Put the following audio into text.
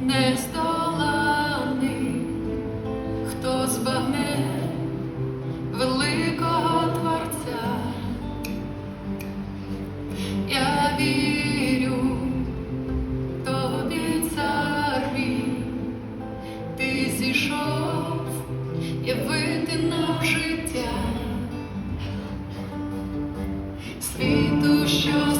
Нестоланий, хто збагне великого Творця, я вірю тобі, цар мій, ти зійшов явити нам життя, світу що.